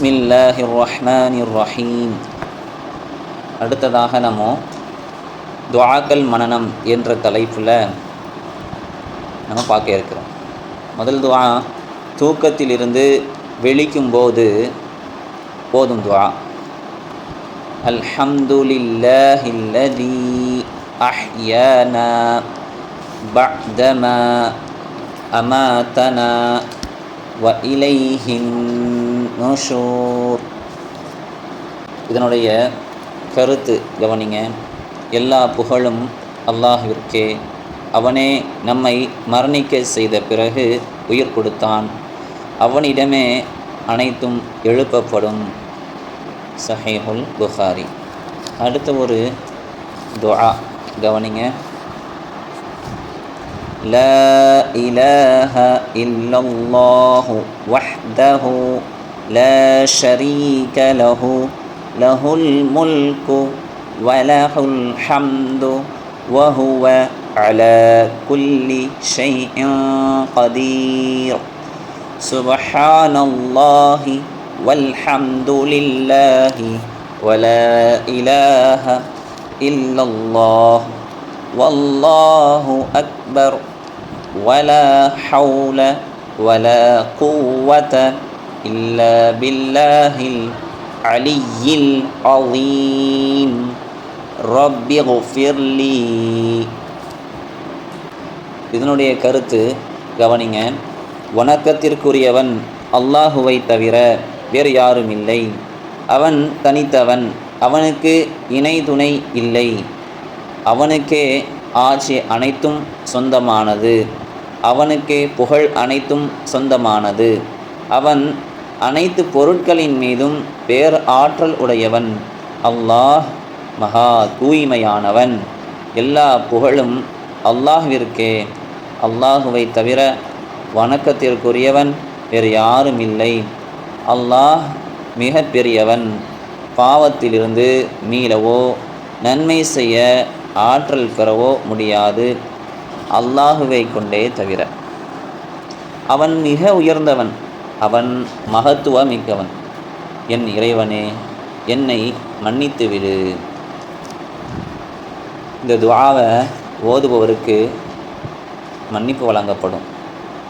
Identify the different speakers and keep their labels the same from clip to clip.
Speaker 1: பிஸ்மில்லாஹி ரஹ்மான் ரஹீம் அடுத்ததாக நம்ம துவாக்கல் மனனம் என்ற தலைப்பில் நம்ம பார்க்க இருக்கிறோம். முதல் துவா தூக்கத்திலிருந்து விழிக்கும்போது போதும் துவா அல்ஹம்துலில்லாஹில்லதி அஹ்யானா பஅதமா அமாத்தனா வ இலைஹின் நுஷூர் இதனுடைய கருத்து கவனிங்க எல்லா புகழும் அல்லாஹ்விற்கே அவனே நம்மை மரணிக்க செய்த பிறகு உயிர் கொடுத்தான் அவனிடமே அனைத்தும் எழுப்பப்படும் சஹீஹுல் புகாரி அடுத்த ஒரு துஆ கவனிங்க لا إله إلا الله وحده لا شريك له له الملك وله الحمد وهو على كل شيء قدير. سبحان الله والحمد لله ولا إله إلا الله والله أكبر ولا حول ولا قوة إلا بالله العلي العظيم رب اغفر لي இதனுடைய கருத்து கவனிங்க வணக்கத்திற்குரியவன் அல்லாஹுவை தவிர வேறு யாரும் இல்லை அவன் தனித்தவன் அவனுக்கு இணை துணை இல்லை அவனுக்கே ஆட்சி அனைத்தும் சொந்தமானது அவனுக்கே புகழ் அனைத்தும் சொந்தமானது அவன் அனைத்து பொருட்களின் மீதும் பேர் ஆற்றல் உடையவன். அல்லாஹ் மகா தூய்மையானவன். எல்லா புகழும் அல்லாஹ்விற்கே. அல்லாஹுவை தவிர வணக்கத்திற்குரியவன் வேறு யாரும் இல்லை. அல்லாஹ் மிக பெரியவன் பாவத்திலிருந்து மீளவோ நன்மை செய்ய ஆற்றல் பெறவோ முடியாது. அல்லாஹுவை கொண்டே தவிர. அவன் மிக உயர்ந்தவன். அவன் மகத்துவ மிக்கவன் என் இறைவனே என்னை மன்னித்து விடு. இந்த துவாவை ஓதுபவருக்கு மன்னிப்பு வழங்கப்படும்.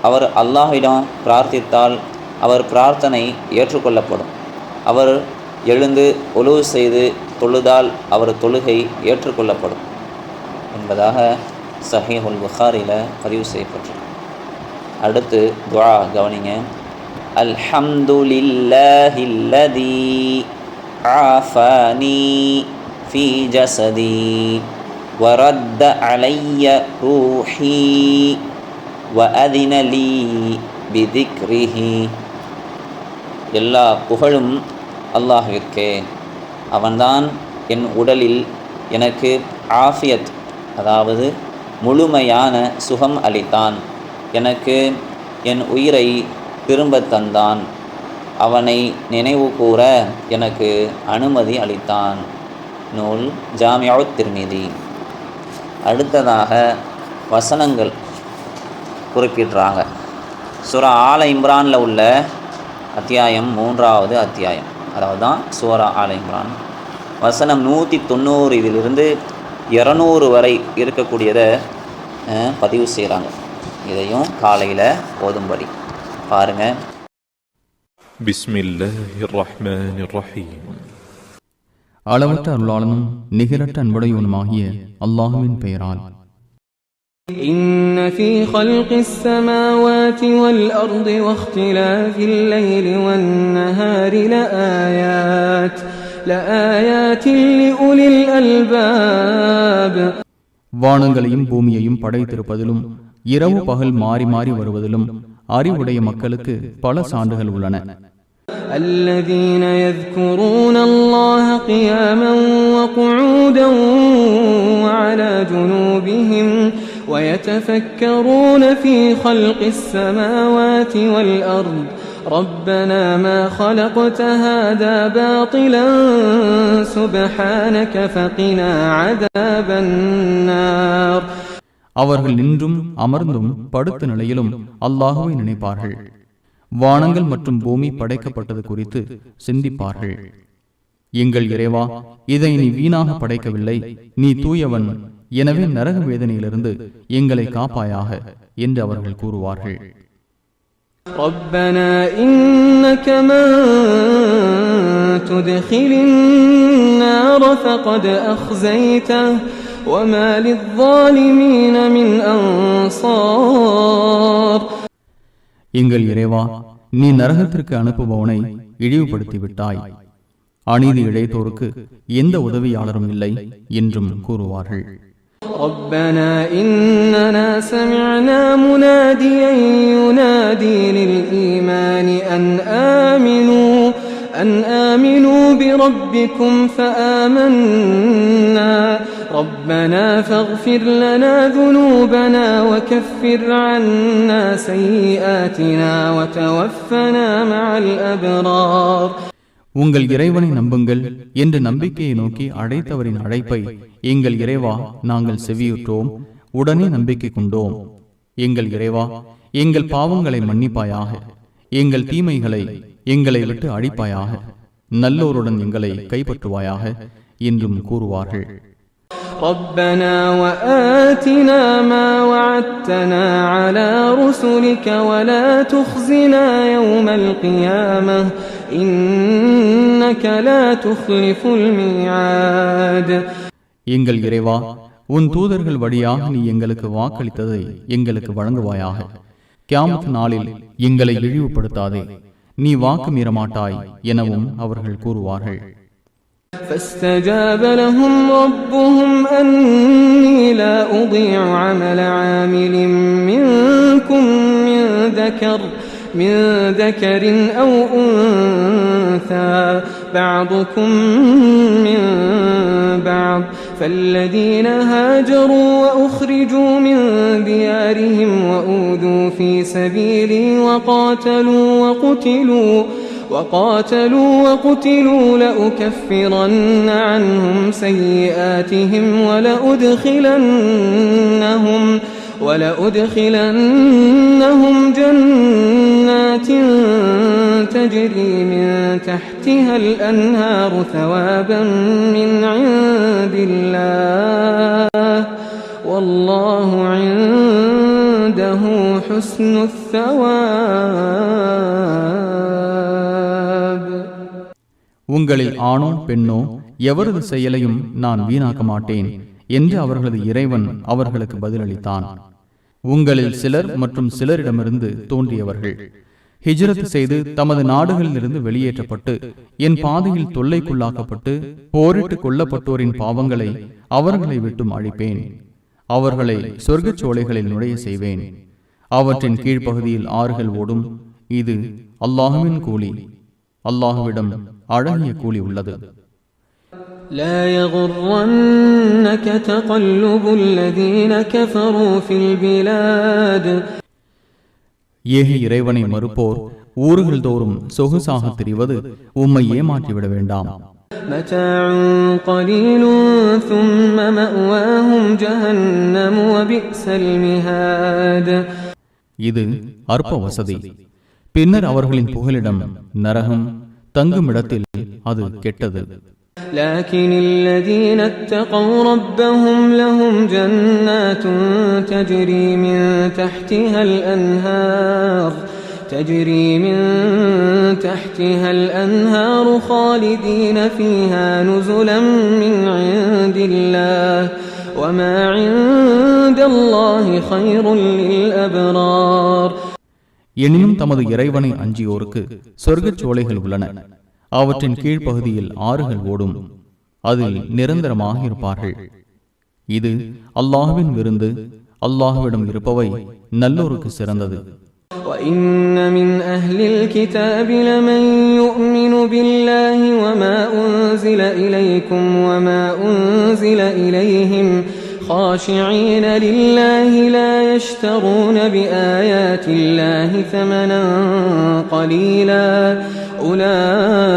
Speaker 1: அவர் அல்லாஹிடம் பிரார்த்தித்தால் அவர் பிரார்த்தனை ஏற்றுக்கொள்ளப்படும். அவர் எழுந்து ஒழுவு செய்து தொழுதால் அவர் தொழுகை ஏற்றுக்கொள்ளப்படும் என்பதாக சஹீஹுல் புகாரியில் பதிவு செய்யப்பட்டிருக்கு. அடுத்து துவா கவனிங்க. அல்ஹம்துலில்லாஹில்லதி ஆஃபானி ஃபி ஜசதி ورد علي روحي وأذن لي بذكره எல்லா புகழும் அல்லாஹ்விற்கே அவன்தான் என் உடலில் எனக்கு ஆஃபியத் அதாவது முழுமையான சுகம் அளித்தான் எனக்கு என் உயிரை திரும்ப தந்தான் அவனை நினைவு கூற எனக்கு அனுமதி அளித்தான். நூல் ஜாமியாவுத் திருமிதி. அடுத்ததாக வசனங்கள் குறிப்பிடுறாங்க. சூரா ஆல இம்ரானில் உள்ள அத்தியாயம் மூன்றாவது அத்தியாயம். அதாவது தான் சூரா ஆல இம்ரான். வசனம் நூற்றி தொண்ணூறு இதிலிருந்து இரநூறு வரை இருக்கக்கூடியதை பதிவு செய்கிறாங்க இதையும் காலையில் ஓதும்படி. பாருங்கள்
Speaker 2: بسم الله الرحمن الرحيم
Speaker 3: அளவற்ற அருளாளனும் நிகரற்ற அன்புடையவனுமாகிய அல்லாஹுவின் பெயரால்
Speaker 4: إن في خلق السماوات والأرض واختلاف الليل والنهار لآيات لآيات لأولي الألباب
Speaker 3: வானங்களையும் பூமியையும் படைத்திருப்பதிலும் இரவு பகல் மாறி மாறி வருவதிலும் அறிவுடைய மக்களுக்கு பல சான்றுகள் உள்ளன
Speaker 4: الذين يذكرون الله قياما وقعودا وعلى جنوبهم ويتفكرون في خلق السماوات والأرض ربنا ما خلقت هذا باطلا سبحانك فقنا عذاب النار
Speaker 3: அவர்கள் நின்றும் அமர்ந்தும் படுத்த நிலையிலும் அல்லாஹுவை நினைப்பார்கள் வானங்கள் மற்றும் பூமி படைக்கப்பட்டது குறித்து சிந்திப்பார்கள் எங்கள் இறைவா இதை நீ வீணாக படைக்கவில்லை நீ தூயவன் எனவே நரக வேதனையிலிருந்து எங்களை காப்பாயாக என்று அவர்கள் கூறுவார்கள்
Speaker 4: ربنا إنك من تدخل النار فقد أخزيته وما للظالمين من أنصار
Speaker 3: எங்கள் இறைவா நீ நரகத்திற்கு அனுப்புபவனை இழிவுபடுத்தி விட்டாய் அநீதி இழைத்தோருக்கு எந்த உதவியாளரும் இல்லை என்றும் கூறுவார்கள்
Speaker 4: ربنا إننا سمعنا مناديا ينادي للإيمان أن آمنوا أن آمنوا بربكم فآمنا ربنا فاغفر لنا ذنوبنا وكفر عنا سيئاتنا وتوفنا مع الأبرار
Speaker 3: உங்கள் இறைவனை நம்புங்கள் என்ற நம்பிக்கையை நோக்கி அழைத்தவரின் அழைப்பை எங்கள் இறைவா நாங்கள் செவியுற்றோம் உடனே நம்பிக்கை கொண்டோம் எங்கள் இறைவா எங்கள் பாவங்களை மன்னிப்பாயாக எங்கள் தீமைகளை எங்களை விட்டு அழிப்பாயாக நல்லோருடன் எங்களை கைப்பற்றுவாயாக என்றும் கூறுவார்கள்
Speaker 4: ربنا وآتنا ما وعدتنا على رسلك ولا تخزنا يوم القيامة إنك لا تخلف الميعاد
Speaker 3: எங்கள் இறைவா உன் தூதர்கள் வழியாக நீ எங்களுக்கு வாக்களித்ததை எங்களுக்கு வழங்குவாயாக கியாமத் நாளில் எங்களை இழிவுபடுத்தாதே நீ வாக்கு மீறமாட்டாய் எனவும் அவர்கள் கூறுவார்கள்
Speaker 4: فاستجاب لهم ربهم أني لا أضيع عمل عامل منكم من ذكر من ذكر أو أنثى. بعضكم من بعض. فالذين هاجروا وأخرجوا من ديارهم وأوذوا في سبيلي وقاتلوا وقتلوا وقاتلوا وقتلوا لأكفرن عنهم سيئاتهم ولأدخلنهم ولأدخلنهم جنات تجري من تحتها الأنهار ثوابا من عند الله. والله عنده حسن الثواب.
Speaker 3: உங்களில் ஆணோ பெண்ணோ எவரது செயலையும் நான் வீணாக்க மாட்டேன் என்று அவர்களது இறைவன் அவர்களுக்கு பதிலளித்தான். உங்களில் சிலர் மற்றும் சிலரிடமிருந்து தோன்றியவர்கள். ஹிஜ்ரத் செய்து தமது நாடுகளிலிருந்து வெளியேற்றப்பட்டு என் பாதையில் தொல்லைக்குள்ளாக்கப்பட்டு போரிட்டு கொல்லப்பட்டோரின் பாவங்களை அவர்களை விட்டும் அழிப்பேன். அவர்களை சொர்க்கச் சோலைகளில் நுழைய செய்வேன். அவற்றின் கீழ்ப்பகுதியில் ஆறுகள் ஓடும். இது அல்லாஹுவின் கூலி. அல்லாஹுவிடம் அழகிய கூலி உள்ளது
Speaker 4: لا يغرنك تقلب الذين كفروا في البلاد
Speaker 3: ஏக இறைவனை மறுப்போர் ஊர்கள் தோறும் சொகுசாக தெரிவது உம்மை ஏமாற்றிவிட வேண்டாம்
Speaker 4: متاع قليل ثم مأواهم جهنم وبئس المهاد
Speaker 3: இது அற்ப வசதி பின்னர் அவர்களின் புகலிடம் நரகம் தங்குமிடத்தில் அது கெட்டது
Speaker 4: لكن الذين اتقوا ربهم لهم جنات تجري من تحتها الأنهار تجري من تحتها الأنهار خالدين فيها نزلا من عند الله وما عند الله خير للأبرار
Speaker 3: எனினும் தமது இறைவனை அஞ்சியோருக்கு சொர்க்கச் சோலைகள் உள்ளன அவற்றின் கீழ்ப்பகுதியில் ஆறுகள் ஓடும் அதில் நிரந்தரமாக இருப்பார்கள் இது அல்லாஹுவின் விருந்து அல்லாஹுவிடம் இருப்பவை நல்லோருக்கு சிறந்தது
Speaker 4: وإن من أهل الكتاب لمن يؤمن بالله وما أنزل إليكم وما أنزل إليهم خاشعين لله لا يشترون بآيات الله ثمنا قليلا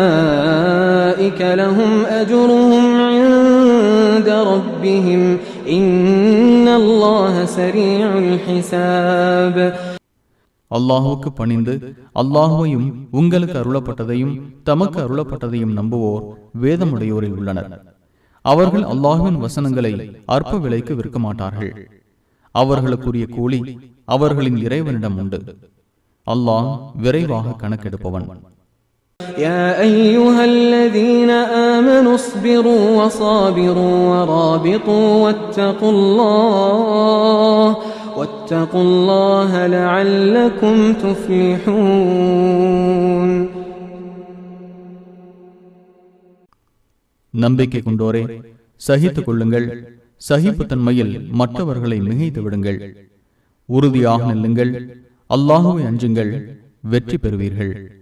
Speaker 4: أولئك لهم أجرهم عند ربهم إن الله سريع الحساب
Speaker 3: அல்லாஹுவுக்கு பணிந்து அல்லாஹுவையும் உங்களுக்கு அருளப்பட்டதையும் தமக்கு அருளப்பட்டதையும் நம்புவோர் வேதமுடையோரில் உள்ளனர் அவர்கள் அல்லாஹுவின் வசனங்களை அற்ப விலைக்கு விற்க மாட்டார்கள் அவர்களுக்குரிய கூலி அவர்களின் இறைவனிடம் உண்டு அல்லாஹ் விரைவாக கணக்கெடுப்பவன்
Speaker 4: يا أيها الذين آمنوا اصبروا وصابروا ورابطوا واتقوا الله واتقوا الله لعلكم تفلحون
Speaker 3: நம்பிக்கை கொண்டோரே சகித்துக் கொள்ளுங்கள். சகிப்புத்தன்மையில் மற்றவர்களை மிகைத்து விடுங்கள். உறுதியாக நில்லுங்கள். அல்லாஹுவை அஞ்சுங்கள். வெற்றி பெறுவீர்கள்.